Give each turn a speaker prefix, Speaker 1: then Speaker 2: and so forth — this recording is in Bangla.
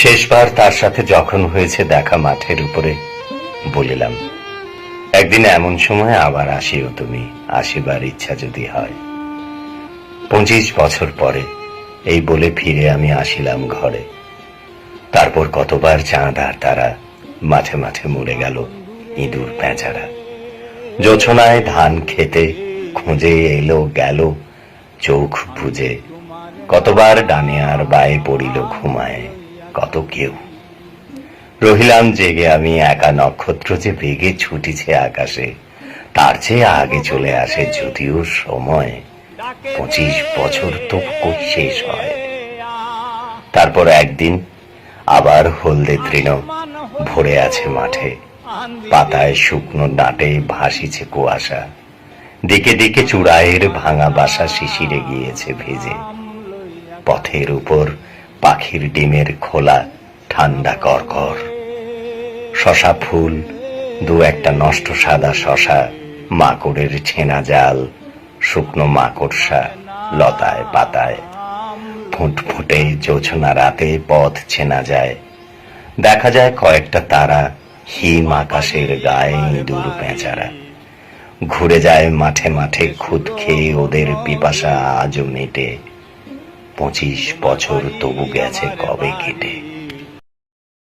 Speaker 1: শেষবার তার সাথে যখন হয়েছে দেখা মাঠের উপরে বলিলাম, একদিন এমন সময় আবার আসিও তুমি, আসিবার ইচ্ছা যদি হয়। পঁচিশ বছর পরে এই বলে ফিরে আমি আসিলাম ঘরে। তারপর কতবার চাঁদ আর তারা মাঠে মাঠে মরে গেল ইঁদুর পেঁচারা। জোছনায় ধান খেতে খুঁজে এলো, গেল, চোখ বুঝে কতবার ডানে আর বায়ে পড়িল ঘুমায়। কত কেউ। রহিলাম জেগে আমি একা নক্ষত্র যে বেগে ছুটিছে আকাশে, তার চেয়ে আগে চলে আসে যদিও সময়। পঁচিশ বছর তো শেষ হয়। তারপর একদিন আবার হলদে তৃণ ভরে আছে মাঠে। পাতায় শুকনো ডাঁটে ভাসিছে কুয়াশা। দিকে দিকে চূড়ায়ের ভাঙা বাসা শিশিরে গিয়েছে ভেজে। পথের উপর পাখির ডিমের খোলা ঠান্ডা করকর। শশা ফুল, দু একটা নষ্ট সাদা শশা, মাকড়ের ছেনা জাল, শুকনো মাকড়সা লতায় পাতায়। ফুটফুটে জোছনা রাতে পথ ছেনা যায়। দেখা যায় কয়েকটা তারা হিম আকাশের গায়ে ইঁদুর পেঁচারা। ঘুরে যায় মাঠে মাঠে খুদ খেয়ে ওদের পিপাসা আজও মেটে। পঁচিশ বছর তবু গেছে কবে কেটে?